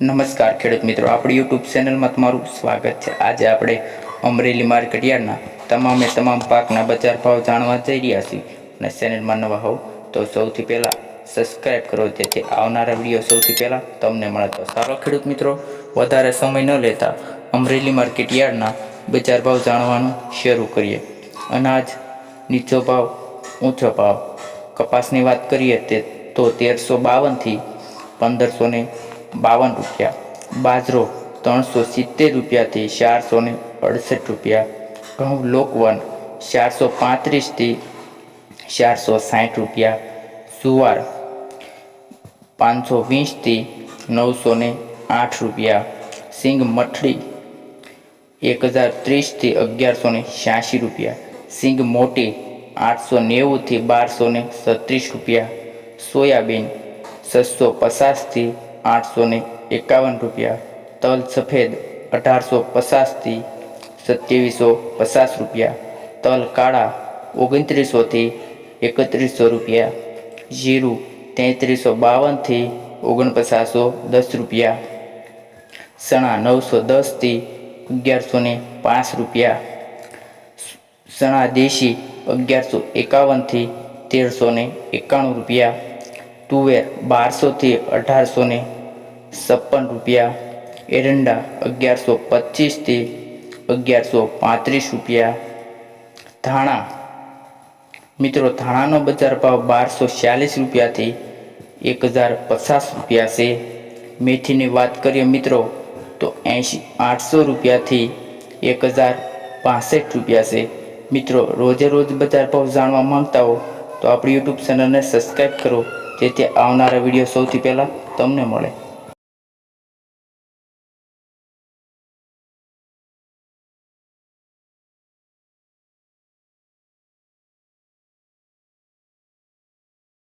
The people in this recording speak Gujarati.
નમસ્કાર ખેડૂત મિત્રો, આપણી યુટ્યુબ ચેનલમાં તમારું સ્વાગત છે. આજે આપણે અમરેલી માર્કેટ યાર્ડના તમામે તમામ પાકના બજાર ભાવ જાણવા જઈ રહ્યા છીએ અને ચેનલમાં નવા હોવ તો સૌથી પહેલાં સબસ્ક્રાઈબ કરો, જેથી આવનારા વીડિયો સૌથી પહેલાં તમને મળે. તો સારો ખેડૂત મિત્રો, વધારે સમય ન લેતા અમરેલી માર્કેટ યાર્ડના બજાર ભાવ જાણવાનું શરૂ કરીએ. અનાજ, નીચો ભાવ, ઊંચો ભાવ. કપાસની વાત કરીએ તે તો તેરસો બાવનથી પંદરસો ને બાવન રૂપિયા. બાજરો ત્રણસો સિત્તેર રૂપિયાથી ચારસો ને અડસઠ રૂપિયા. ઘઉં લોકવન ચારસો પાંત્રીસથી ચારસો સાઠ રૂપિયા. સુવાર પાંચસો વીસથી નવસો ને આઠ રૂપિયા. સિંગ મઠડી એક હજાર ત્રીસથી અગિયારસો ને છ્યાસી રૂપિયા. સિંગ મોટી આઠસો નેવુંથી બારસો ને છત્રીસ રૂપિયા. સોયાબીન છસો પચાસથી આઠસો ને એકાવન રૂપિયા, તલ સફેદ અઢારસો પચાસથી સત્યાવીસો પચાસ રૂપિયા, તલ કાળા ઓગણત્રીસોથી એકત્રીસો રૂપિયા, જીરું તેત્રીસો બાવનથી ઓગણપચાસો દસ રૂપિયા, ચણા નવસો દસથી અગિયારસો ને પાંચ રૂપિયા, ચણા દેશી અગિયારસો એકાવનથી તેરસો ને એકાણું રૂપિયા તુવેર બારસોથી અઢારસો ને છપ્પન રૂપિયા, એરંડા અગિયારસો પચીસથી અગિયારસો પાંત્રીસ રૂપિયા. ધાણા, મિત્રો ધાણાનો બજાર ભાવ બારસો છ્યાલીસ રૂપિયાથી એક હજાર પચાસ રૂપિયા છે. મેથીની વાત કરીએ મિત્રો, તો એંશી આઠસો રૂપિયાથી એક હજાર પાસઠ રૂપિયા છે. મિત્રો, રોજે રોજ બજાર ભાવ જાણવા માંગતા હો તો આપણી યુટ્યુબ ચેનલને સબસ્ક્રાઈબ કરો. જેથી આવનારા વીડિયો સૌથી પહેલાં તમને મળે.